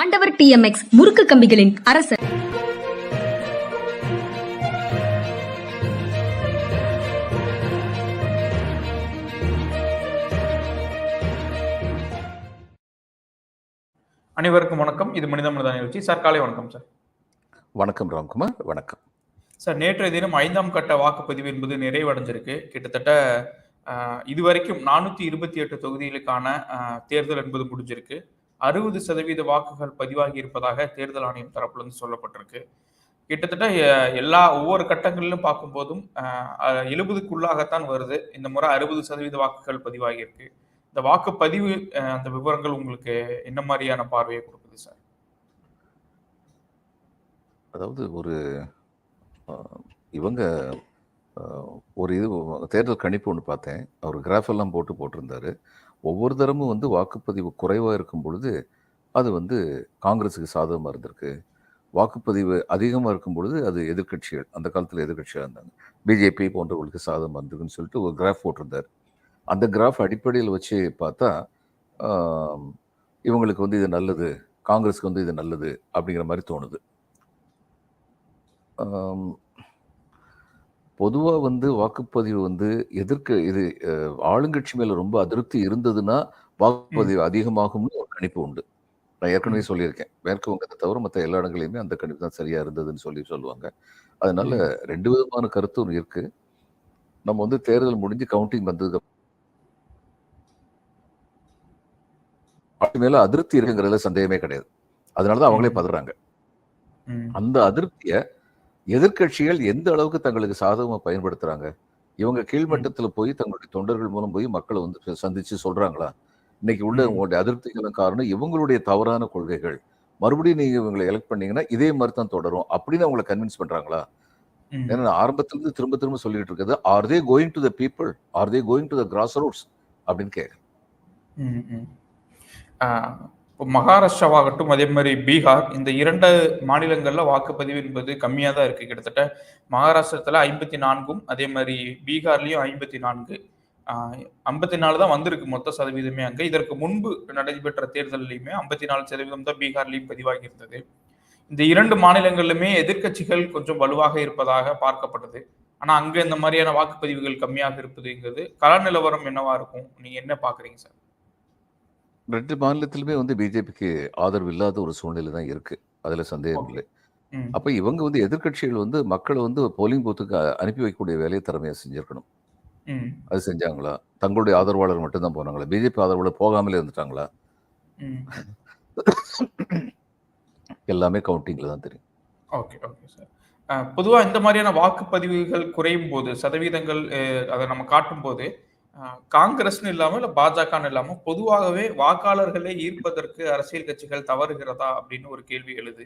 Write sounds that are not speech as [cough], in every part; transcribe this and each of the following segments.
ஆண்டவர் டிஎம்எக்ஸ் முறுக்கு கம்பிகளின் அரசர். அனைவருக்கும் வணக்கம். இது மனித மனித நிகழ்ச்சி. சார் காலை வணக்கம் சார். வணக்கம் ராம்குமார். வணக்கம். சார் நேற்றைய தினம் ஐந்தாம் கட்ட வாக்குப்பதிவு என்பது நிறைவடைஞ்சிருக்கு. கிட்டத்தட்ட இதுவரைக்கும் நானூத்தி இருபத்தி எட்டு தொகுதிகளுக்கான தேர்தல் என்பது முடிஞ்சிருக்கு. அறுபது சதவீத வாக்குகள் பதிவாகி இருப்பதாக தேர்தல் ஆணையம் தரப்புலேருந்து சொல்லப்பட்டிருக்கு. கிட்டத்தட்ட எல்லா ஒவ்வொரு கட்டங்களிலும் பார்க்கும்போதும் எழுபதுக்குள்ளாகத்தான் வருது. இந்த முறை அறுபது சதவீத வாக்குகள் பதிவாகியிருக்கு. இந்த வாக்குப்பதிவு அந்த விவரங்கள் உங்களுக்கு என்ன மாதிரியான பார்வையை கொடுக்குது சார்? அதாவது ஒரு இவங்க ஒரு இது தேர்தல் கணிப்பு ஒன்று பார்த்தேன். அவர் கிராஃப் எல்லாம் போட்டு போட்டிருந்தாரு. ஒவ்வொரு தரமும் வந்து வாக்குப்பதிவு குறைவாக இருக்கும் பொழுது அது வந்து காங்கிரஸுக்கு சாதகமாக இருந்திருக்கு. வாக்குப்பதிவு அதிகமாக இருக்கும் பொழுது அது எதிர்க்கட்சிகள் அந்த காலத்தில் எதிர்க்கட்சியாக இருந்தாங்க. பிஜேபி போன்றவர்களுக்கு சாதகமாக இருந்திருக்குன்னு சொல்லிட்டு ஒரு கிராஃப் போட்டிருந்தார். அந்த கிராஃப் அடிப்படையில் வச்சு பார்த்தா இவங்களுக்கு வந்து இது நல்லது காங்கிரஸுக்கு வந்து இது நல்லது அப்படிங்கிற மாதிரி தோணுது. பொதுவாக வந்து வாக்குப்பதிவு வந்து எதிர்க்க இது ஆளுங்கட்சி மேல ரொம்ப அதிருப்தி இருந்ததுன்னா வாக்குப்பதிவு அதிகமாகும்னு ஒரு கணிப்பு உண்டு நான் ஏற்கனவே. சொல்லியிருக்கேன் மேற்கு வங்கத்தை தவிர மற்ற எல்லா இடங்களையுமே அந்த கணிப்பு தான் சரியா இருந்ததுன்னு சொல்லி சொல்லுவாங்க அதனால. ரெண்டு விதமான கருத்தும் இருக்கு நம்ம வந்து தேர்தல் முடிஞ்சு கவுண்டிங் வந்ததுக்கு அப்புறம் மேல அதிருப்தி இருக்குங்கிறதுல சந்தேகமே கிடையாது அதனால தான் அவங்களே. பதறாங்க. அந்த அதிருப்தியை எதிர்க்கட்சிகள் எந்த அளவுக்கு தங்களுக்கு சாதகமா பயன்படுத்துறாங்க? இவங்க கீழ்மட்டத்துல போய் தங்களுடைய தொண்டர்கள் மூலம் போய் மக்களை வந்து சந்திச்சு சொல்றாங்களா? இன்னைக்கு உள்ள. உங்களுடைய அதிருப்திகளும் காரணம் இவங்களுடைய தவறான கொள்கைகள். மறுபடியும் நீங்க இவங்களை எலெக்ட் பண்ணீங்கன்னா இதே மாதிரி தான் தொடரும் அப்படின்னு அவங்களை கன்வின்ஸ் பண்றாங்களா. ஏன்னா நான் ஆரம்பத்துல இருந்து திரும்ப திரும்ப சொல்லிட்டு இருக்கிறது are they going to the people are they going to the grass roots அப்படின்னு கேட்க ம், ம். ஆஹ் இப்போ மகாராஷ்டிராவாகட்டும் அதே மாதிரி பீகார் இந்த இரண்டு மாநிலங்களில் வாக்குப்பதிவு என்பது கம்மியாக தான் இருக்குது கிட்டத்தட்ட மகாராஷ்டிரத்தில் ஐம்பத்தி நான்கும் அதே மாதிரி பீகார்லேயும் ஐம்பத்தி நான்கு. ஐம்பத்தி நாலு தான் வந்திருக்கு மொத்த சதவீதமே அங்கே. இதற்கு முன்பு நடைபெற்ற தேர்தலையுமே ஐம்பத்தி நாலு சதவீதம் தான் பீகார்லேயும் பதிவாகி இருந்தது. இந்த இரண்டு மாநிலங்களிலுமே எதிர்க்கட்சிகள் கொஞ்சம் வலுவாக இருப்பதாக பார்க்கப்பட்டது. ஆனால் அங்கே இந்த மாதிரியான வாக்குப்பதிவுகள் கம்மியாக இருப்பதுங்கிறது கள நிலவரம் என்னவா இருக்கும்? நீங்கள் என்ன பார்க்குறீங்க சார்? ரெண்டு மாநிலத்திலுமே வந்து பிஜேபிக்கு ஆதரவு இல்லாத ஒரு சூழ்நிலை தான் இருக்கு. அதுல சந்தேகம் இல்லை. அப்ப இவங்க வந்து எதிர்க்கட்சிகள் வந்து மக்களை வந்து போலிங் பூத்துக்கு அனுப்பி வைக்கக்கூடிய வேலையை திறமையா செஞ்சிருக்கணும். அது செஞ்சாங்களா? தங்களுடைய ஆதரவாளர் மட்டும்தான் போனாங்களா? பிஜேபி ஆதரவாளர் போகாமலே இருந்துட்டாங்களா? எல்லாமே கவுண்டிங்ல தான் தெரியும். Okay okay sir. அஹ், பொதுவா இந்த மாதிரியான வாக்குப்பதிவுகள் குறையும் போது சதவீதங்கள் அதை நம்ம காட்டும் போது காங்கிரஸ்னு இல்லாம இல்ல பாஜகன்னு இல்லாம பொதுவாகவே வாக்காளர்களை ஈர்ப்பதற்கு அரசியல் கட்சிகள் தவறுகிறதா அப்படின்னு ஒரு கேள்வி எழுது.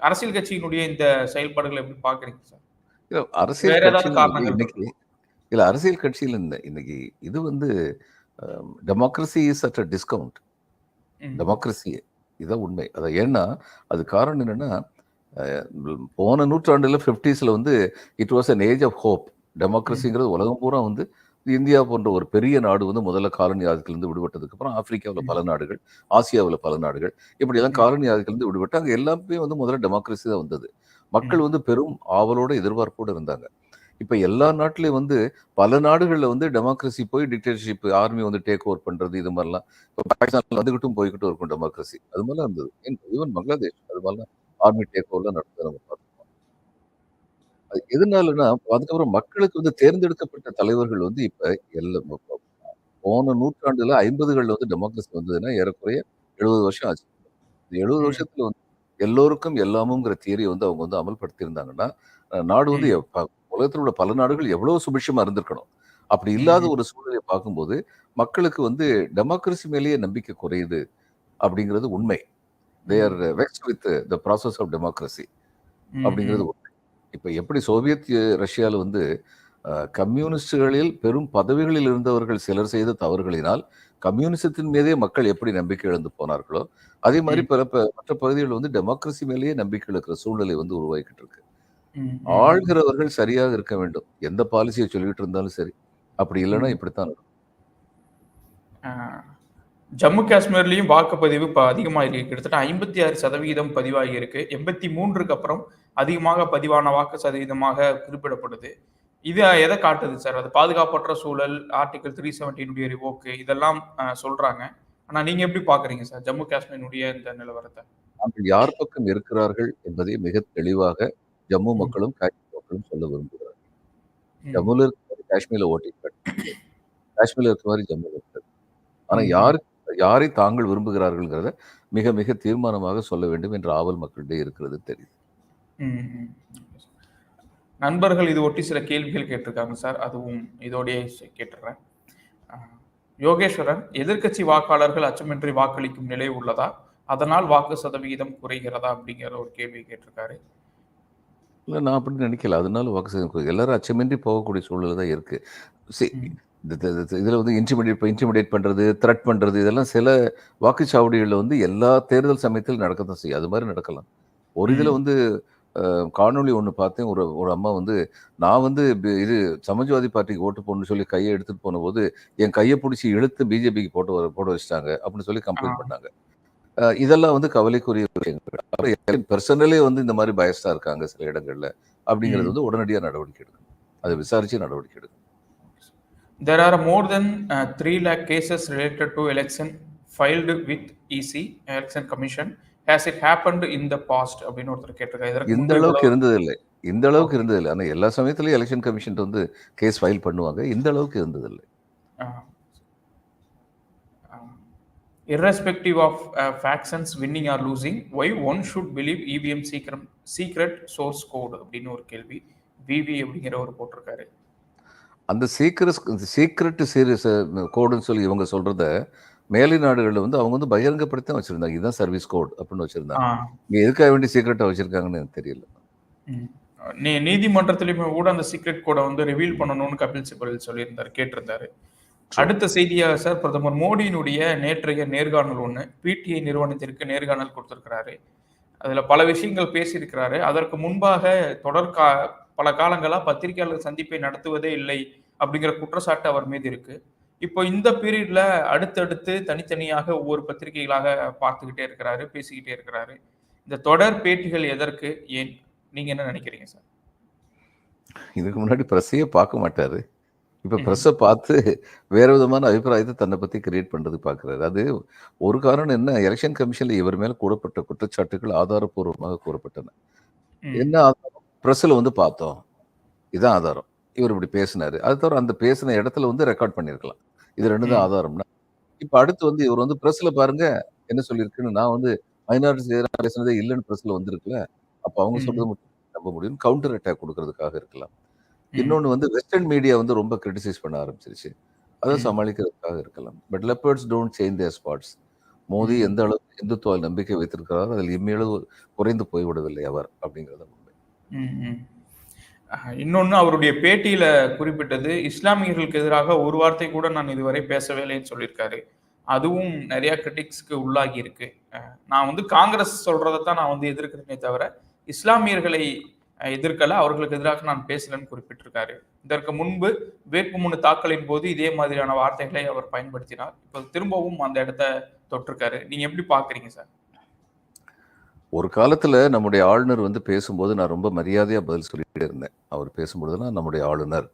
அரசியல் கட்சியினுடைய இந்த செயல்பாடுகளை எப்படி பாக்குறீங்க சார்? இல்ல அரசியல் இன்னைக்கு இல்ல அரசியல் கட்சியில் இந்த இன்னைக்கு இது வந்து democracy is at a discount democracy இதான் உண்மை. அது ஏன்னா அது காரணம் என்னன்னா போன நூற்றாண்டுல ஃபிஃப்டிஸ்ல வந்து it was an age of hope டெமோக்ரஸிங்கிறது உலகம் பூரா வந்து இந்தியா போன்ற ஒரு பெரிய நாடு வந்து முதல்ல காலனி ஆதிக்கிலிருந்து விடுபட்டதுக்கு அப்புறம் ஆப்பிரிக்காவில் பல நாடுகள் ஆசியாவில் பல நாடுகள் இப்படி எல்லாம் ம், காலனி ஆதிக்கிலிருந்து விடுபட்டு அங்கே எல்லாமே வந்து முதல்ல டெமோக்ரஸி தான் வந்தது. மக்கள் வந்து பெரும் ஆவலோட எதிர்பார்ப்போடு இருந்தாங்க. இப்ப எல்லா நாட்டிலையும் வந்து பல நாடுகள்ல வந்து டெமோக்ரஸி போய் டிக்டேட்டர்ஷிப் ஆர்மி வந்து டேக் ஓவர் பண்றது இது மாதிரிலாம் இப்போ பாகிஸ்தான்ல வந்துகிட்டும் போய்கிட்டும் இருக்கும் டெமோக்ரஸி அது மாதிரிலாம் இருந்தது. ஈவன் பங்களாதேஷ் அது மாதிரிலாம் ஆர்மி டேக் ஓவர்லாம் நடந்தது நம்ம பார்த்துருக்கோம் அது எதனாலன்னா அதுக்கப்புறம் மக்களுக்கு வந்து தேர்ந்தெடுக்கப்பட்ட தலைவர்கள் வந்து இப்ப எல்லாம் போன நூற்றாண்டுல ஐம்பதுகள்ல வந்து டெமோக்ரஸி வந்ததுன்னா ஏறக்குறைய எழுபது வருஷம் ஆச்சு. இந்த எழுபது வருஷத்துல வந்து எல்லோருக்கும் எல்லாமுங்கிற தியரியை வந்து அவங்க வந்து அமல்படுத்தி இருந்தாங்கன்னா அஹ் நாடு வந்து உலகத்தில் உள்ள பல நாடுகள் எவ்வளவு சுபிட்சமா இருந்திருக்கணும். அப்படி இல்லாத ஒரு சூழ்நிலையை பார்க்கும்போது மக்களுக்கு வந்து டெமோக்ரஸி மேலேயே நம்பிக்கை குறையுது அப்படிங்கிறது உண்மை. They are hmm, vexed with the process of democracy அப்படிங்கிறது இப்போ எப்படி சோவியத் ரஷ்யாவில் வந்து கம்யூனிஸ்டுகளில் பெரும் பதவிகளில் இருந்தவர்கள் சிலர் செய்த தவறுகளினால் கம்யூனிசத்தின் மீதே மக்கள் எப்படி நம்பிக்கை இழந்து போனார்களோ அதே மாதிரி பிற மற்ற பகுதிகளில் வந்து டெமோக்ரஸி மேலேயே நம்பிக்கை இருக்கிற சூழ்நிலை வந்து உருவாக்கிட்டு இருக்கு. ஆள்கிறவர்கள் சரியாக இருக்க வேண்டும். எந்த பாலிசியை சொல்லிட்டு இருந்தாலும் சரி. அப்படி இல்லைன்னா. இப்படித்தான் இருக்கும். ஜம்மு காஷ்மீர்லயும் வாக்குப்பதிவு இப்போ அதிகமாக இருக்கு. கிட்டத்தட்ட ஐம்பத்தி ஆறு சதவீதம் பதிவாகி இருக்கு. எண்பத்தி மூன்றுக்கு அப்புறம் அதிகமாக பதிவான வாக்கு சதவீதமாக குறிப்பிடப்படுது. இது எதை காட்டுது சார்? அது பாதுகாப்பற்ற சூழல் ஆர்டிகல் த்ரீ செவன்டீனுடைய ரிவோக்கு இதெல்லாம் சொல்றாங்க. ஆனா நீங்க எப்படி பாக்குறீங்க சார்? ஜம்மு காஷ்மீருடைய இந்த நிலவரத்தை. தாங்கள் யார் பக்கம் இருக்கிறார்கள் என்பதை மிக தெளிவாக ஜம்மு மக்களும் காஷ்மீர் மக்களும் சொல்ல விரும்புகிறார்கள். ஜம்முல இருக்க மாதிரி காஷ்மீர்ல ஓட்டிருக்காரு காஷ்மீர்ல இருக்க மாதிரி ஜம்முல இருக்காரு ஆனா ம். யாரு தாங்கள் விரும்புகிறார்கள்ங்கிறத மிக மிக தீர்மானமாக சொல்ல வேண்டும் என்ற ஆவல் மக்களிடையே இருக்கிறது தெரியுது. நண்பர்கள் இது ஒட்டி சில கேள்விகள் கேட்டிருக்காங்க சார். அதுவும் இதோடய கேட்டுறேன். அஹ், யோகேஸ்வரன் எதிர்க்கட்சி வாக்காளர்கள் அச்சமின்றி வாக்களிக்கும் நிலை உள்ளதா? அதனால் வாக்கு சதவிகிதம் குறைகிறதா? அப்படிங்கிற ஒரு கேள்வி கேட்டிருக்காரு. இல்லை நான் அப்படி நினைக்கல. அதனால வாக்கு சதவீதம் எல்லாரும் அச்சமின்றி போகக்கூடிய சூழல் தான் இருக்கு See, இதுல வந்து இன்டிமிடேட் இன்டிமிடேட் பண்றது த்ரெட் பண்றது இதெல்லாம் சில வாக்குச்சாவடிகளில் வந்து எல்லா தேர்தல் சமயத்தில் நடக்கத்தான் செய்யும். அது மாதிரி நடக்கலாம். ஒரு இதுல. வந்து காணொளி ஒன்று பார்த்தேன். ஒரு ஒரு அம்மா வந்து நான் வந்து இது சமாஜ்வாதி பார்ட்டிக்கு ஓட்டு போடணும்னு சொல்லி கையை எடுத்துட்டு போன போது என் கையை பிடிச்சி இழுத்து பிஜேபிக்கு போட்டு வர போட வச்சிட்டாங்க அப்படின்னு சொல்லி கம்ப்ளைண்ட். பண்ணாங்க. இதெல்லாம் வந்து கவலைக்குரிய விஷயங்கள். பர்சனலே வந்து இந்த மாதிரி பயஸ்டா இருக்காங்க சில இடங்கள்ல. அப்படிங்கிறது. வந்து உடனடியாக நடவடிக்கை எடுக்கணும். அதை விசாரிச்சு நடவடிக்கை எடுக்கணும். There are more than uh, 3 lakh cases related to election filed with EC, Election Commission. Has it happened in the past? அப்படின்னு ஒருத்தர் கேட்டிருக்காரு இந்த அளவுக்கு இவ்வளவு- இருந்ததில்லை இந்த அளவுக்கு இருந்ததில்லை ஆனா எல்லா சமயத்துலயும் எலெக்ஷன் கமிஷன் வந்து கேஸ் ஃபைல் பண்ணுவாங்க இந்த அளவுக்கு இருந்ததில்லை Uh, uh, irrespective of uh, factions winning or losing, why one should believe EVM secret, secret source code அப்படின்னு ஒரு கேள்வி விவி அப்படிங்கிற ஒரு போட்டிருக்காரு அந்த சீக்கிரட் சீக்கிரட் சீரியஸ் கோடுன்னு சொல்லி இவங்க சொல்றத மேலை நாடுகளில் வந்து அவங்க வந்து பகிரங்கப்படுத்தி வச்சிருந்தாங்க. இதுதான் சர்வீஸ் கோட் அப்படின்னு வச்சிருந்தாங்க. இங்க எதுக்காக வேண்டி சீக்கிரட்டா வச்சிருக்காங்கன்னு எனக்கு தெரியல. நீ நீதிமன்றத்திலுமே கூட அந்த சீக்ரெட் கோடை வந்து ரிவீல் பண்ணணும்னு கபில் சிபல் சொல்லியிருந்தாரு கேட்டிருந்தாரு. அடுத்த செய்தியாக சார் பிரதமர் மோடியினுடைய நேற்றைய நேர்காணல் ஒன்று பிடிஐ நிறுவனத்திற்கு நேர்காணல் கொடுத்திருக்கிறாரு. அதுல பல விஷயங்கள் பேசியிருக்கிறாரு. அதற்கு முன்பாக தொடர் கா பல காலங்களா பத்திரிகையாளர் சந்திப்பை நடத்துவதே இல்லை அப்படிங்கிற குற்றச்சாட்டு அவர் மீது இருக்கு. இப்போ இந்த பீரியட்ல அடுத்தடுத்து தனித்தனியாக ஒவ்வொரு பத்திரிகைகளாக பார்த்துக்கிட்டே இருக்கிறாரு பேசிக்கிட்டே இருக்கிறாரு. இந்த தொடர் பேட்டிகள் எதற்கு? ஏன்? நீங்க என்ன நினைக்கிறீங்க சார்? இதுக்கு முன்னாடி ப்ரெஸ்ஸையே பார்க்க மாட்டாரு. இப்ப. ப்ரெஸ்ஸை பார்த்து வேற விதமான அபிப்பிராயத்தை தன்னை பத்தி கிரியேட் பண்றது பார்க்கறாரு. அது ஒரு காரணம் என்ன? எலெக்ஷன் கமிஷன்ல இவர் மேல கூறப்பட்ட குற்றச்சாட்டுகள் ஆதாரப்பூர்வமாக கூறப்பட்டன. என்ன ஆதாரம்? ப்ரெஸ்ஸில் வந்து பார்த்தோம். இதான் ஆதாரம். இவர் இப்படி பேசினாரு. அது தவிர அந்த பேசின இடத்துல வந்து ரெக்கார்ட் பண்ணியிருக்கலாம் இது ரெண்டு தான். ஆதாரம்னா. இப்போ அடுத்து வந்து இவர் வந்து ப்ரெஸ்ஸில் பாருங்க என்ன சொல்லியிருக்குன்னு நான் வந்து மைனாரிட்டிஸ் எதிராக பேசுனதே இல்லைன்னு ப்ரெஸ்ஸில் வந்திருக்குல்ல. அப்போ அவங்க. சொல்றது நம்ப முடியும். கவுண்டர் அட்டாக் கொடுக்கறதுக்காக இருக்கலாம். இன்னொன்று வந்து வெஸ்டர்ன் மீடியா வந்து ரொம்ப கிரிட்டிசைஸ் பண்ண ஆரம்பிச்சிருச்சு. அதை. சமாளிக்கிறதுக்காக இருக்கலாம். But leopards don't change their spots Modi ம். எந்த அளவுக்கு இந்துத்துவ நம்பிக்கை வைத்திருக்கிறாரோ அதில் இம்மையளவு குறைந்து போய்விடவில்லை அவர் அப்படிங்கிறத இன்னொன்னு அவருடைய பேட்டியில குறிப்பிட்டது இஸ்லாமியர்களுக்கு எதிராக ஒரு வார்த்தை கூட நான் இதுவரை பேசவே இல்லைன்னு சொல்லியிருக்காரு. அதுவும் நிறைய கிரிட்டிக்ஸ்க்கு உள்ளாகி இருக்கு. நான் வந்து காங்கிரஸ் சொல்றதை தான் நான் வந்து எதிர்க்கிறேனே தவிர இஸ்லாமியர்களை எதிர்க்கல அவர்களுக்கு எதிராக நான் பேசலன்னு குறிப்பிட்டிருக்காரு. இதற்கு முன்பு வேட்புமனு தாக்கலின் போது இதே மாதிரியான வார்த்தைகளை அவர் பயன்படுத்தினார். இப்போ திரும்பவும் அந்த இடத்த தொட்டிருக்காரு. நீங்க எப்படி பாக்குறீங்க சார்? ஒரு காலத்தில் நம்முடைய ஆளுநர் வந்து பேசும்போது நான் ரொம்ப மரியாதையாக பதில் சொல்லிகிட்டே இருந்தேன். அவர் பேசும்பொழுதுலாம் நம்முடைய ஆளுநர்.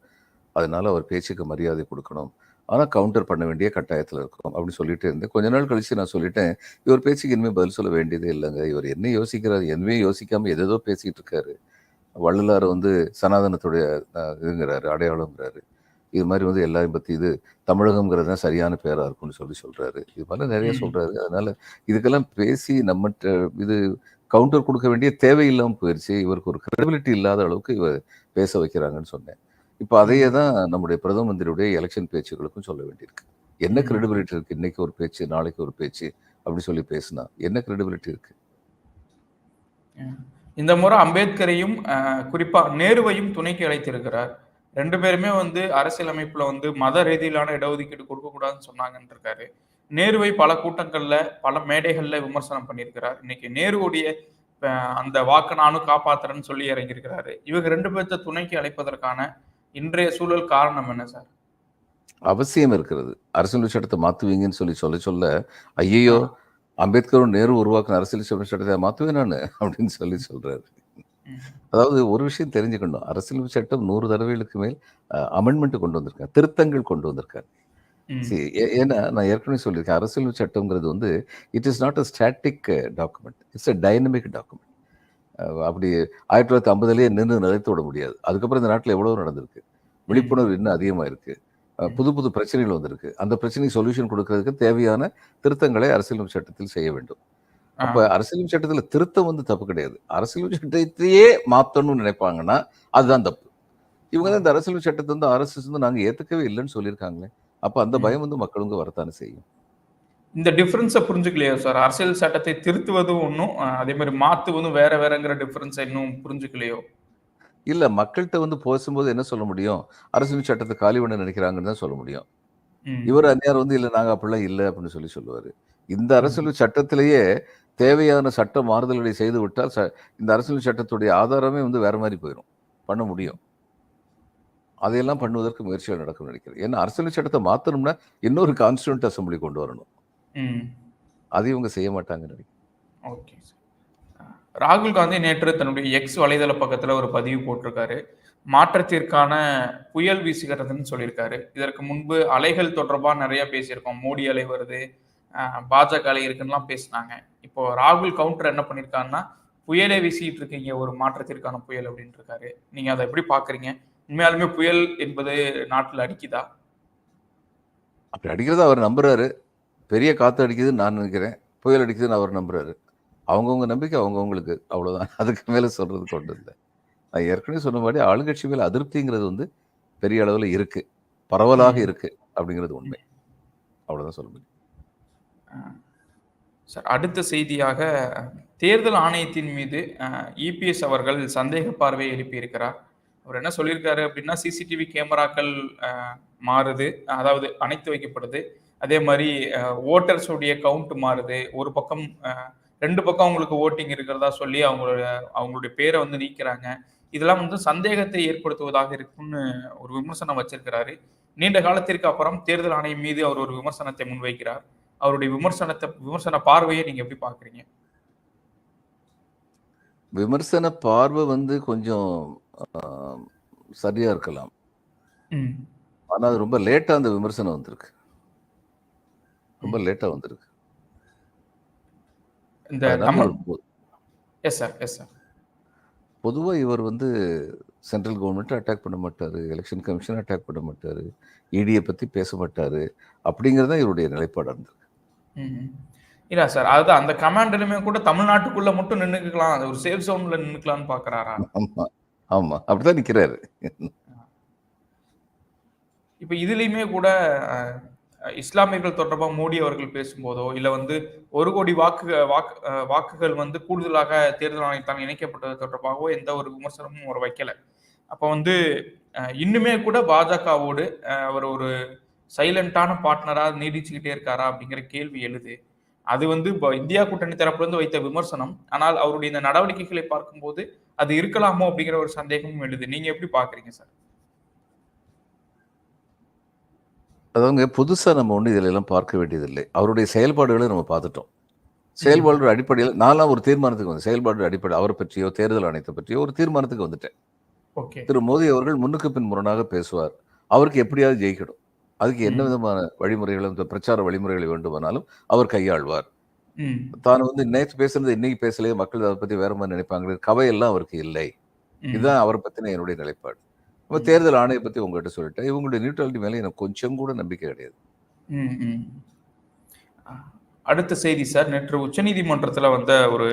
அதனால் அவர் பேச்சுக்கு மரியாதை கொடுக்கணும். ஆனால் கவுண்டர் பண்ண வேண்டிய கட்டாயத்தில் இருக்கும் அப்படின்னு சொல்லிட்டு இருந்தேன். கொஞ்ச நாள் கழித்து நான் சொல்லிட்டேன் இவர் பேச்சுக்கு இனிமேல் பதில் சொல்ல வேண்டியதே இல்லைங்க. இவர் என்ன யோசிக்கிறார் எதுவுமே யோசிக்காமல் எதேதோ பேசிகிட்டு இருக்காரு. வள்ளலார் வந்து சனாதனத்துடைய இதுங்கிறாரு அடையாளங்கிறாரு இது மாதிரி வந்து எல்லாரையும் பத்தி இது தமிழகம்ங்கிறது தான் சரியான பேரா இருக்கும்னு சொல்லி சொல்றாரு. இது மாதிரி நிறைய ம். சொல்றாரு. அதனால இதுக்கெல்லாம் பேசி நம்மகிட்ட இது கவுண்டர் கொடுக்க வேண்டிய தேவையில்லாம போயிடுச்சு இவருக்கு ஒரு கிரெடிபிலிட்டி இல்லாத அளவுக்கு இவர் பேச வைக்கிறாங்கன்னு சொன்னேன். இப்போ அதையே தான் நம்முடைய பிரதம மந்திரியுடைய எலெக்ஷன் பேச்சுகளுக்கும் சொல்ல வேண்டியிருக்கு. என்ன. கிரெடிபிலிட்டி இருக்கு? இன்னைக்கு ஒரு பேச்சு நாளைக்கு ஒரு பேச்சு அப்படி சொல்லி பேசினா என்ன கிரெடிபிலிட்டி இருக்கு? இந்த முறை அம்பேத்கரையும் குறிப்பா நேருவையும் துணைக்கு அழைத்திருக்கிறார். ரெண்டு பேருமே வந்து அரசியல் அமைப்புல வந்து மத ரீதியிலான இடஒதுக்கீடு கொடுக்க கூடாதுன்னு சொன்னாங்கன்னு இருக்காரு நேருவை பல கூட்டங்கள்ல பல மேடைகள்ல விமர்சனம் பண்ணியிருக்கிறார். இன்னைக்கு நேருவுடைய அந்த வாக்கு நானும் காப்பாத்துறேன்னு சொல்லி இறங்கியிருக்கிறாரு. இவங்க ரெண்டு பேர்த்த துணைக்கு அழைப்பதற்கான இன்றைய சூழல் காரணம் என்ன சார்? அவசியம் இருக்கிறது. அரசியல் சட்டத்தை மாத்துவீங்கன்னு சொல்லி சொல்ல சொல்ல ஐயையோ அம்பேத்கரும் நேரு உருவாக்கின அரசியல் சட்டத்தை மாத்துவேன் நான் அப்படின்னு சொல்லி சொல்றாரு. அதாவது ஒரு விஷயம் தெரிஞ்சுக்கணும். அரசியல் சட்டம் நூறு தடவைகளுக்கு மேல் அமெண்ட்மெண்ட் கொண்டு வந்திருக்காங்க திருத்தங்கள் கொண்டு வந்திருக்காங்க ஏன்னா நான் ஏற்கனவே சொல்லியிருக்கேன். அரசியல் சட்டம்ங்கிறது வந்து it is not a static document it's a dynamic document அப்படி ஆயிரத்தி தொள்ளாயிரத்தி ஐம்பதுலேயே நின்று நிலைத்து விட முடியாது. அதுக்கப்புறம் இந்த நாட்டில் எவ்வளவு நடந்திருக்கு. விழிப்புணர்வு இன்னும் அதிகமாக இருக்கு அஹ், புது புது பிரச்சனைகள் வந்திருக்கு. அந்த பிரச்சனைக்கு சொல்யூஷன் கொடுக்கறதுக்கு தேவையான திருத்தங்களை அரசியல் சட்டத்தில் செய்ய வேண்டும். அப்ப அரசியல் சட்டத்துல திருத்தம் வந்து தப்பு கிடையாது. அரசியல் சட்டத்தையே மாத்தணும்னு நினைப்பாங்கன்னா அதுதான் தப்பு. இவங்க தான் இந்த அரசியல் சட்டத்தை வந்து அரசு வந்து நாங்க ஏத்துக்கவே இல்லைன்னு சொல்லியிருக்காங்களே. அப்ப அந்த. பயம் வந்து மக்களுக்கு வரத்தானே செய்யும். இந்த டிஃபரன்ஸை புரிஞ்சுக்கலையா சார்? அரசியல் சட்டத்தை திருத்துவதும் ஒன்றும் அதே மாதிரி மாத்துவதும் வேற வேறங்கிற டிஃபரன்ஸை இன்னும் புரிஞ்சுக்கலையோ? இல்ல மக்கள்கிட்ட வந்து பேசும்போது என்ன சொல்ல முடியும்? அரசியல் சட்டத்தை காலி பண்ண நினைக்கிறாங்கன்னு தான் சொல்ல முடியும். இவர் அந்நியார் வந்து இல்ல நாங்க அப்படிலாம் இல்லை அப்படின்னு சொல்லி சொல்லுவாரு. இந்த அரசியல் சட்டத்திலேயே தேவையான சட்ட மாறுதல்களை செய்து விட்டால் ச- இந்த அரசியல் சட்டத்துடைய ஆதாரமே வந்து வேற மாதிரி போயிடும் பண்ண முடியும். அதையெல்லாம் பண்ணுவதற்கு முயற்சிகள் நடக்கும் நினைக்கிறேன். ஏன்னா அரசியல் சட்டத்தை மாத்தணும்னா இன்னொரு கான்ஸ்டியூண்ட் அசம்பிளி கொண்டு வரணும். அது இவங்க செய்ய மாட்டாங்கன்னு நினைக்கிறேன். Okay sir. ராகுல் காந்தி நேற்று தன்னுடைய எக்ஸ் வலைதள பக்கத்துல ஒரு பதிவு போட்டிருக்காரு. மாற்றத்திற்கான புயல் வீசுகிறதுன்னு சொல்லியிருக்காரு. இதற்கு முன்பு அலைகள் தொடர்பா நிறைய பேசியிருக்கோம். மோடி அலை வருது பாஜக இருக்குன்னுலாம் பேசினாங்க. இப்போ ராகுல் கவுண்டர் என்ன பண்ணியிருக்காருன்னா புயலே வீசிட்டு இருக்கீங்க ஒரு மாற்றத்திற்கான புயல் அப்படின்னு இருக்காரு. நீங்க அதை எப்படி பாக்குறீங்க? உண்மையாலுமே புயல் என்பது நாட்டில் அடிக்குதா? அப்படி அடிக்கிறத அவர் நம்புறாரு. பெரிய காத்து அடிக்குதுன்னு நான் நினைக்கிறேன். புயல் அடிக்குதுன்னு அவர் நம்புறாரு. அவங்கவுங்க நம்பிக்கை அவங்கவுங்களுக்கு அவ்வளவுதான். [laughs] அதுக்கு மேல சொல்றது கொண்டு இல்லை. நான் ஏற்கனவே சொன்ன மாதிரி ஆளுங்கட்சி மேல அதிருப்திங்கிறது வந்து பெரிய அளவுல இருக்கு. பரவலாக ம். இருக்கு அப்படிங்கிறது உண்மை. அவ்வளவுதான் சொல்ல முடியும். சார் அடுத்த செய்தியாக தேர்தல் ஆணையத்தின் மீது இபிஎஸ் அவர்கள் சந்தேக பார்வையை எழுப்பியிருக்கிறார். அவர் என்ன சொல்லியிருக்காரு அப்படின்னா சிசிடிவி கேமராக்கள் மாறுது. அதாவது அணைத்து வைக்கப்படுது. அதே மாதிரி ஓட்டர்ஸுடைய கவுண்ட் மாறுது. ஒரு பக்கம் ரெண்டு பக்கம் அவங்களுக்கு ஓட்டிங் இருக்கிறதா சொல்லி அவங்களோட அவங்களுடைய பேரை வந்து நீக்கிறாங்க. இதெல்லாம் வந்து சந்தேகத்தை ஏற்படுத்துவதாக இருக்கும்னு ஒரு விமர்சனம் வச்சிருக்கிறாரு. நீண்ட காலத்திற்கு அப்புறம் தேர்தல் ஆணையம் மீது அவர் ஒரு விமர்சனத்தை முன்வைக்கிறார். அவருடைய விமர்சனத்தை விமர்சன பார்வையை நீங்க எப்படி பாக்குறீங்க விமர்சன பார்வை வந்து கொஞ்சம் சரியா இருக்கலாம். ஆனா அது ரொம்ப லேட்டா அந்த விமர்சனம் வந்திருக்கு. ரொம்ப லேட்டா வந்திருக்கு. இந்த அதனால தமிழ் ஒரு பொ- எஸ் சார் எஸ் சார் பொதுவா இவர் வந்து சென்ட்ரல் கவர்மெண்ட் அட்டாக் பண்ண மாட்டாரு எலெக்ஷன் கமிஷன் அட்டாக் பண்ண மாட்டாரு இடியை பத்தி பேச மாட்டாரு அப்படிங்கிறது தான் இவருடைய நிலைப்பாடு இருந்திருக்கு இல்ல சார் அதுதான் அந்த கமாண்டருமே கூட தமிழ்நாட்டுக்குள்ள மட்டும் நின்னுக்கலாம். அது ஒரு சேஃப் ஜோன்ல நின்னுக்கலாம்னு பாக்குறாரா? ஆமா ஆமா. அப்படிதான் நிக்கிறாரு. இப்ப இதுலயுமே கூட இஸ்லாமியர்கள் தொடர்பா மோடி அவர்கள் பேசும்போதோ இல்ல வந்து ஒரு கோடி வாக்கு வாக்கு வாக்குகள் வந்து கூடுதலாக தேர்தல் ஆணையத்தால் இணைக்கப்பட்டது தொடர்பாகவோ எந்த ஒரு விமர்சனமும் அவர் வைக்கல. அப்ப வந்து இன்னுமே கூட பாஜகவோடு அவர் ஒரு சைலண்டான பார்ட்னரா நீடிச்சுக்கிட்டே இருக்காரா அப்படிங்கிற கேள்வி எழுது. அது வந்து இப்போ இந்தியா கூட்டணி தரப்பிலிருந்து வைத்த விமர்சனம். ஆனால் அவருடைய இந்த நடவடிக்கைகளை பார்க்கும்போது அது இருக்கலாமோ அப்படிங்கிற ஒரு சந்தேகமும் எழுது. நீங்க எப்படி பாக்குறீங்க சார்? அதாவங்க புதுசா நம்ம ஒண்ணு இதுல எல்லாம் பார்க்க வேண்டியதில்லை. அவருடைய செயல்பாடுகளை நம்ம பார்த்துட்டோம். செயல்பாடு அடிப்படையில் நான்லாம் ஒரு தீர்மானத்துக்கு வந்து செயல்பாடு அடிப்படை அவரை பற்றியோ தேர்தல் ஆணையத்தை பற்றியோ ஒரு தீர்மானத்துக்கு வந்துட்டேன். ஓகே. திரு மோடி அவர்கள் முன்னுக்கு பின் முரணாக பேசுவார். அவருக்கு எப்படியாவது ஜெயிக்கணும். அதுக்கு என்ன. விதமான வழிமுறைகளும் பிரச்சார வழிமுறைகளை வேண்டுமானாலும் அவர் கையாள்வார். தான் வந்து நேற்று பேசுனது இன்னைக்கு பேசலையே மக்கள் அதை பத்தி வேற மாதிரி நினைப்பாங்க கவையெல்லாம் அவருக்கு இல்லை. இதுதான் அவரை பத்தின என்னுடைய நிலைப்பாடு. நம்ம. தேர்தல் ஆணையை பத்தி உங்ககிட்ட சொல்லிட்டேன். இவங்களுடைய நியூட்ரலிட்டி மேல எனக்கு கொஞ்சம் கூட நம்பிக்கை கிடையாது. அடுத்த செய்தி சார். நேற்று உச்சநீதிமன்றத்துல வந்த ஒரு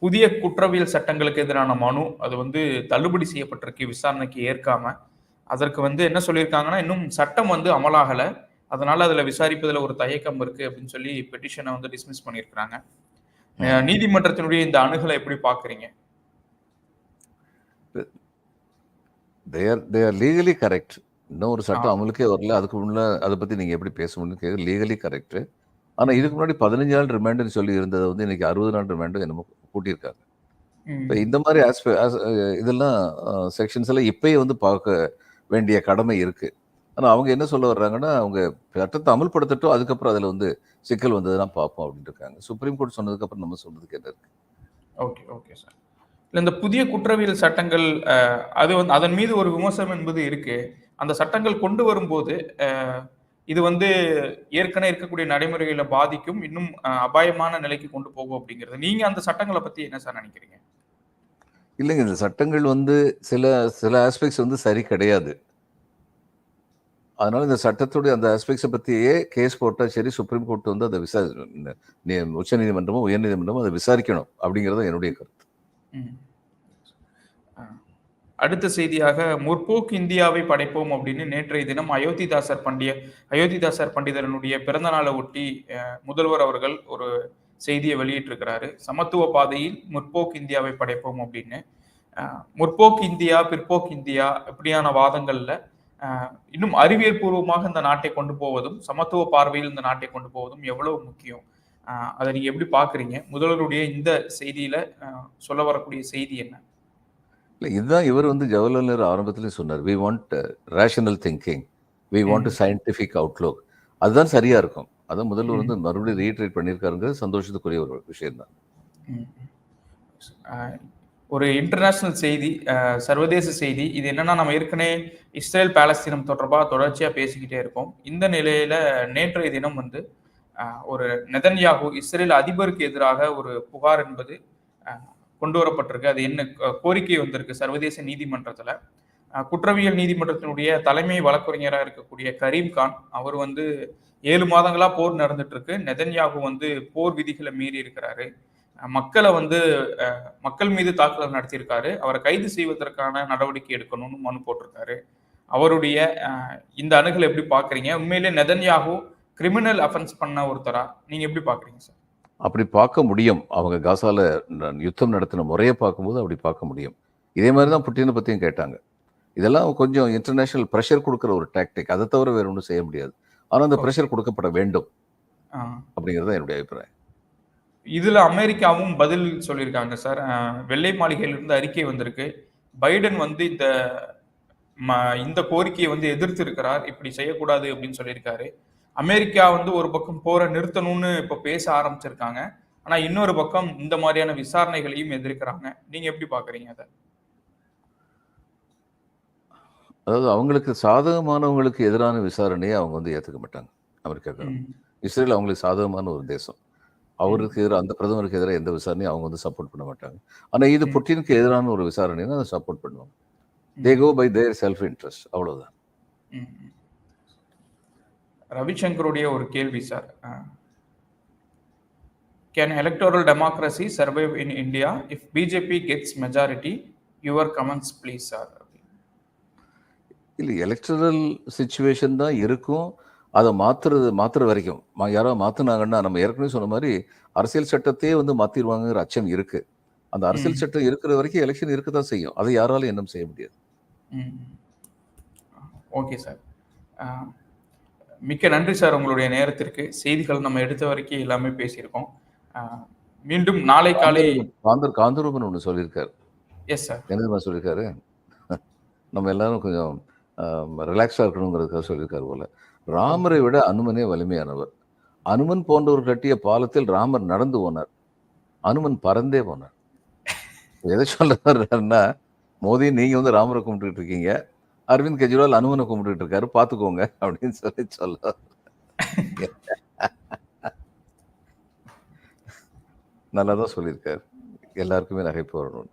புதிய குற்றவியல் சட்டங்களுக்கு எதிரான மனு. அது வந்து தள்ளுபடி செய்யப்பட்டிருக்கு விசாரணைக்கு ஏற்காம. அதற்கு வந்து என்ன சொல்லியிருக்காங்கன்னா இன்னும் சட்டம் வந்து அமலாகல. அதனால அதுல விசாரிப்பதுல ஒரு தயக்கம் இருக்கு அப்படின்னு சொல்லி பெட்டிஷனை வந்து டிஸ்மிஸ் பண்ணியிருக்கிறாங்க. நீதிமன்றத்தினுடைய இந்த அணுகலை எப்படி பாக்குறீங்க தேர் தேர் லீகலி கரெக்ட் இன்னும் ஒரு சட்டம். அமலுக்கே வரல. அதுக்கு முன்ன அதை பத்தி நீங்க எப்படி பேச முடியும் கேட்க லீகலி கரெக்ட் ஆனா இதுக்கு முன்னாடி பதினஞ்சு நாள் ரிமாண்டுன்னு சொல்லி இருந்ததை வந்து இன்னைக்கு அறுபது நாள் ரிமாண்டு என்னமோ கூட்டியிருக்காங்க. இப்போ இந்த மாதிரி ஆஸ்பெ ஆஸ்- அஹ் இதெல்லாம் செக்ஷன்ஸ் எல்லாம் இப்பயே வந்து பார்க்க வேண்டிய கடமை இருக்குது ஆனால் அவங்க என்ன சொல்ல வர்றாங்கன்னா, அவங்க சட்டத்தை அமல்படுத்தட்டும். அதுக்கப்புறம் அதில் வந்து சிக்கல் வந்ததுன்னா பார்ப்போம் அப்டின்ட்டு இருக்காங்க. சுப்ரீம் கோர்ட் சொன்னதுக்கப்புறம் நம்ம சொல்றதுக்கு என்ன இருக்கு? Okay, okay sir. இல்லை இந்த புதிய குற்றவியல் சட்டங்கள் அது வந்து அதன் மீது ஒரு விமர்சனம் என்பது இருக்கு. அந்த சட்டங்கள் கொண்டு வரும்போது, இது வந்து ஏற்கனவே இருக்கக்கூடிய நடைமுறைகளை பாதிக்கும். இன்னும் அபாயமான நிலைக்கு கொண்டு போகும் அப்படிங்கிறது. நீங்க அந்த சட்டங்களை பத்தி என்ன சார் நினைக்கிறீங்க இல்லைங்க. இந்த சட்டங்கள் வந்து சில சில ஆஸ்பெக்ட்ஸ் வந்து சரி கிடையாது. அதனால இந்த சட்டத்துடைய அந்த ஆஸ்பெக்ட்ஸை பற்றியே கேஸ் போட்டால் சரி, சுப்ரீம் கோர்ட் வந்து அதை விசா நீதிமன்றமோ உயர் நீதிமன்றமோ அதை விசாரிக்கணும் அப்படிங்கிறது என்னுடைய கருத்து. அடுத்த செய்தியாக முற்போக்கு இந்தியாவை படைப்போம் அப்படின்னு நேற்றைய தினம் அயோத்திதாசர் பண்டிய அயோத்திதாசர் பண்டிதரனுடைய பிறந்த நாளை ஒட்டி முதல்வர் அவர்கள் ஒரு செய்திய வெளியிட்டிருக்கிறாரு. சமத்துவ பாதையில் முற்போக்கு இந்தியாவை படைப்போம் அப்படின்னு. முற்போக்கு இந்தியா, பிற்போக்கு இந்தியா இப்படியான வாதங்கள்ல இன்னும் அறிவியல் பூர்வமாக இந்த நாட்டை கொண்டு போவதும், சமத்துவ பார்வையில் இந்த நாட்டை கொண்டு போவதும் எவ்வளவு முக்கியம்? அத நீங்க எப்படி பார்க்குறீங்க? முதல்வருடைய இந்த செய்தியில சொல்ல வரக்கூடிய செய்தி என்ன? இல்ல இதுதான் இவர் வந்து ஜவஹர்லால் நேரு ஆரம்பத்திலே சொன்னார். "We want rational thinking. We want. Scientific outlook." அதுதான் சரியா இருக்கும். அதான் முதல்வர். வந்து மறுபடியும் ரீஇட்டரேட் பண்ணியிருக்காருங்கிறது சந்தோஷத்துக்குரிய ஒரு விஷயம் தான். ம். அ ஒரு இன்டர்நேஷனல் செய்தி, சர்வதேச செய்தி. இது என்னன்னா நம்ம ஏற்கனவே இஸ்ரேல், பாலஸ்தீனம் தொடர்பா தொடர்ச்சியா பேசிக்கிட்டே இருக்கோம். இந்த நிலையில நேற்றைய தினம் வந்து ஒரு நெதன்யாகு இஸ்ரேல் அதிபருக்கு எதிராக ஒரு புகார் என்பது கொண்டு வரப்பட்டிருக்கு. அது என்ன கோரிக்கை வந்திருக்கு சர்வதேச நீதிமன்றத்துல. குற்றவியல் நீதிமன்றத்தினுடைய தலைமை வழக்கறிஞரா இருக்கக்கூடிய கரீம் கான், அவர் வந்து ஏழு மாதங்களா போர் நடந்துட்டு இருக்கு. நெதன்யாகு வந்து போர் விதிகளை மீறி இருக்கிறாரு. மக்களை வந்து மக்கள் மீது தாக்குதல் நடத்தியிருக்காரு. அவரை கைது செய்வதற்கான நடவடிக்கை எடுக்கணும்னு மனு போட்டிருக்காரு. அவருடைய இந்த அணுகலை எப்படி பார்க்குறீங்க? உண்மையிலே நெதன்யாகு கிரிமினல் அஃபென்ஸ் பண்ண ஒருத்தரா? நீங்க எப்படி பார்க்குறீங்க சார்? அப்படி பார்க்க முடியும். அவங்க காசால யுத்தம் நடத்தின முறையை பார்க்கும்போது அப்படி பார்க்க முடியும். இதே மாதிரி தான் புட்டின பற்றியும் கேட்டாங்க. இதெல்லாம் கொஞ்சம் இன்டர்நேஷனல் ப்ரெஷர் கொடுக்குற ஒரு டாக்டிக். அதை தவிர வேறு ஒன்றும் செய்ய முடியாது. ஆனா அந்த. பிரஷர் குடுக்கப்பட வேண்டும். அப்படிங்கிறது தான் என்னுடைய அபிப்பிராயம். இதுல அமெரிக்காவும் பதில் சொல்லியிருக்காங்க சார். வெள்ளை மாளிகையிலிருந்து அறிக்கை வந்திருக்கு. பைடன் வந்து இந்த இந்த கோரிக்கைய வந்து எதிர்த்து இருக்கிறார். இப்படி செய்யக்கூடாது அப்படின்னு சொல்லியிருக்காரு. அமெரிக்கா வந்து ஒரு பக்கம் போர நிறுத்தணும்னு இப்ப பேச ஆரம்பிச்சிருக்காங்க. ஆனா இன்னொரு பக்கம் இந்த மாரியான விசாரணைகளையும் எதிர்க்கிறாங்க. நீங்க எப்படி பார்க்குறீங்க அத? அதாவது அவங்களுக்கு சாதகமானவங்களுக்கு எதிரான விசாரணைய அவங்க வந்து ஏத்துக்க மாட்டாங்க. அமெரிக்காக்காரங்க. இஸ்ரேல் அவங்களுக்கு சாதகமான ஒரு தேசம். அவருக்கு எதிரா அந்த பிரதமருக்கு எதிரா எந்த விசாரணையும் அவங்க வந்து சப்போர்ட் பண்ண மாட்டாங்க. ஆனா இது. புட்டினுக்கு எதிரான ஒரு விசாரணைன்னா அத சப்போர்ட் பண்ணுவாங்க. They. Go by their self interest. ம். ரவிசங்கருடைய ஒரு கேள்வி sir. Can electoral democracy survive in India if BJP gets majority? Your comments please sir. இல்ல எலக்டரல் சிச்சுவேஷன் தான் இருக்கும். அத மாத்துறது மாத்துற வரைக்கும். யாராவது மாத்துனாங்கன்னா நம்ம ஏற்கனவே சொன்ன மாரி அரசியல் சட்டத்தையே வந்து மாத்திருவாங்கங்கிற அச்சம் இருக்கு. அந்த அரசியல். சட்டம் இருக்கிற வரைக்கும் எலக்ஷன் இருக்க தான் செய்யும். அதை யாராலும் எதுவும் செய்ய முடியாது. Okay sir. மிக்க நன்றி சார் உங்களுடைய நேரத்திற்கு. செய்திகள் நம்ம எடுத்த வரைக்கும் எல்லாமே பேசியிருக்கோம். மீண்டும் நாளை காலை காந்தர் காந்தரூபன் ஒண்ணு சொல்லியிருக்காரு. Yes sir. என்ன சொல்லியிருக்காரு? நம்ம எல்லாரும் கொஞ்சம் அ ரிலாக்ஸா இருக்கணுங்கிறதுக்காக சொல்லியிருக்காரு போல. ராமரை விட அனுமனே வலிமையானவர். அனுமன் போன்றவர் கட்டிய பாலத்தில் ராமர் நடந்து போனார். அனுமன் பறந்தே போனார். எத சொல்ல வர்றாருன்னா, மோதி நீங்க வந்து ராமர கும்பிட்டுட்டு இருக்கீங்க. அரவிந்த் கெஜ்ரிவால் அனுமன கும்பிட்டுட்டு இருக்காரு. பார்த்துக்கோங்க அப்படின்னு சொல்லி சொல்ல நல்லா தான் சொல்லியிருக்காரு. எல்லாருக்குமே நகைப்பு வரணும்னு.